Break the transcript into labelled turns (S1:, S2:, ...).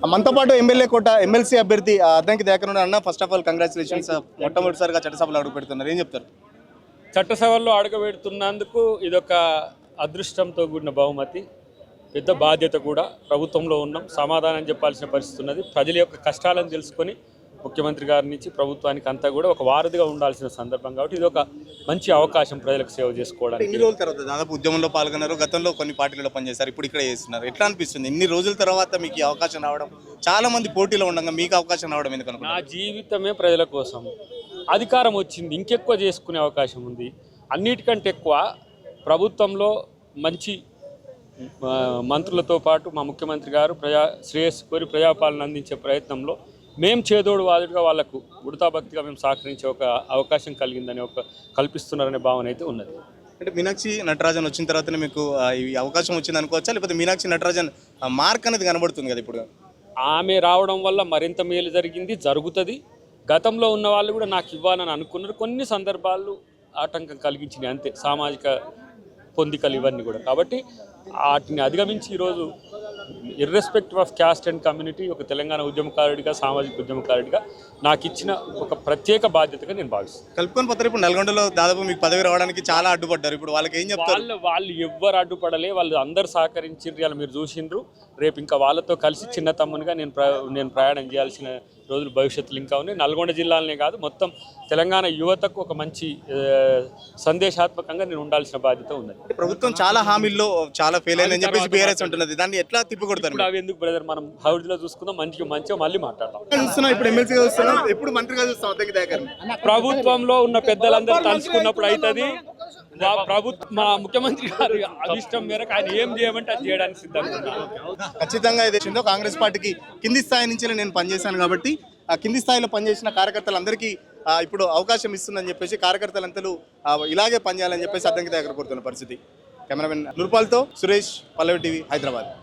S1: మనతో పాటు ఎమ్మెల్యే కోట ఎమ్మెల్సీ అభ్యర్థి అద్దంకి దేకనుడు అన్న ఫస్ట్ ఆఫ్ ఆల్ కంగ్రాచులేషన్స్ మొట్టమొదటిసారిగా చట్టసభలో అడుగు పెడుతున్నారు ఏం చెప్తారు?
S2: చట్టసభల్లో అడగబెడుతున్నందుకు ఇదొక అదృష్టంతో కూడిన బహుమతి. పెద్ద బాధ్యత కూడా ప్రభుత్వంలో ఉన్నాం. సమాధానం చెప్పాల్సిన పరిస్థితి ఉన్నది. ప్రజల యొక్క కష్టాలను తెలుసుకొని ముఖ్యమంత్రి గారి నుంచి ప్రభుత్వానికి అంతా కూడా ఒక వారధిగా ఉండాల్సిన సందర్భం కాబట్టి ఇది ఒక మంచి అవకాశం ప్రజలకు సేవ చేసుకోవడానికి.
S1: ఇన్ని రోజుల తర్వాత? దాదాపు ఉద్యమంలో పాల్గొన్నారు. గతంలో కొన్ని పార్టీలలో పనిచేశారు. ఇప్పుడు ఇక్కడ చేస్తున్నారు. ఎట్లా అనిపిస్తుంది? ఇన్ని రోజుల తర్వాత మీకు ఈ అవకాశం రావడం చాలా మంది పోటీలో ఉండగా మీకు అవకాశం రావడం ఎందుకు
S2: నా? జీవితమే ప్రజల కోసం. అధికారం వచ్చింది. ఇంకెక్కువ చేసుకునే అవకాశం ఉంది. అన్నిటికంటే ఎక్కువ ప్రభుత్వంలో మంచి మంత్రులతో పాటు మా ముఖ్యమంత్రి గారు ప్రజా శ్రేయస్సు కోరి ప్రజాపాలన అందించే ప్రయత్నంలో మేము చేదోడు వాదుడుగా వాళ్ళకు ఉడతా భక్తిగా మేము సహకరించే ఒక అవకాశం కలిగిందని ఒక కల్పిస్తున్నారనే భావన అయితే ఉన్నది.
S1: అంటే మీనాక్షి నటరాజన్ వచ్చిన తర్వాతనే మీకు ఈ అవకాశం వచ్చింది అనుకోవచ్చా? లేకపోతే మీనాక్షి నటరాజన్ మార్క్ అనేది కనబడుతుంది కదా ఇప్పుడు?
S2: ఆమె రావడం వల్ల మరింత మేలు జరిగింది జరుగుతుంది. గతంలో ఉన్న వాళ్ళు కూడా నాకు ఇవ్వాలని అనుకున్నారు. కొన్ని సందర్భాలు ఆటంకం కలిగించినాయి అంతే. సామాజిక పొందికలు ఇవన్నీ కూడా. కాబట్టి వాటిని అధిగమించి ఈరోజు irrespective of caste and community ఒక తెలంగాణ ఉద్యమకారుడిగా సామాజిక ఉద్యమకారుడిగా నాకు ఇచ్చిన ఒక ప్రత్యేక బాధ్యతగా నేను భావిస్తాను
S1: కలుపుకొని పోతారు. ఇప్పుడు నల్గొండలో దాదాపు మీకు పదవి రావడానికి చాలా అడ్డుపడ్డారు. ఇప్పుడు వాళ్ళకి ఏం చెప్తారు?
S2: వాళ్ళు వాళ్ళు ఎవ్వరు అడ్డుపడలే. వాళ్ళు అందరు సహకరించిండ్రు ఇలా మీరు చూసిండ్రు. రేపు ఇంకా వాళ్ళతో కలిసి చిన్న తమ్మునిగా నేను ప్ర నేను ప్రయాణం చేయాల్సిన రోజులు భవిష్యత్తులో ఇంకా ఉన్నాయి. నల్గొండ జిల్లాలనే కాదు మొత్తం తెలంగాణ యువతకు ఒక మంచి సందేశాత్మకంగా నేను ఉండాల్సిన బాధ్యత ఉన్నది
S1: ప్రభుత్వం చాలా హామీల్లో చాలా ఫెయిల్ అయిందని చెప్పేసి బీఆర్ఎస్ ఉంటున్నది దాన్ని ఎట్లా తిప్పికొడతారు?
S2: ఇప్పుడు అవి ఎందుకు బ్రదర్ మనం హౌడ్లో చూసుకుందాం మంచిగా మంచిగా మళ్ళీ మాట్లాడదాం.
S1: చూస్తున్నాం ఇప్పుడు ఎమ్మెల్సీగా చూస్తున్నాం ఎప్పుడు మంత్రిగా చూస్తాం అద్దెకి దగ్గర?
S2: ప్రభుత్వంలో ఉన్న పెద్దలందరూ తలుచుకున్నప్పుడు అవుతుంది. మా ప్రభుత్వ మా ముఖ్యమంత్రి గారి అభిష్టం మేరకు ఆయన ఏం చేయమంటే అది చేయడానికి సిద్ధంగా
S1: ఖచ్చితంగా ఇది కాంగ్రెస్ పార్టీకి కింది స్థాయి నుంచి నేను పనిచేశాను కాబట్టి ఆ కింది స్థాయిలో పనిచేసిన కార్యకర్తలందరికీ ఇప్పుడు అవకాశం ఇస్తుందని చెప్పేసి కార్యకర్తలంతలు ఇలాగే పనిచేయాలని చెప్పేసి అద్దంకి దగ్గర కోరుతున్న పరిస్థితి. కెమెరామెన్ నూర్పాల్తో సురేష్ పల్లవి టీవీ హైదరాబాద్.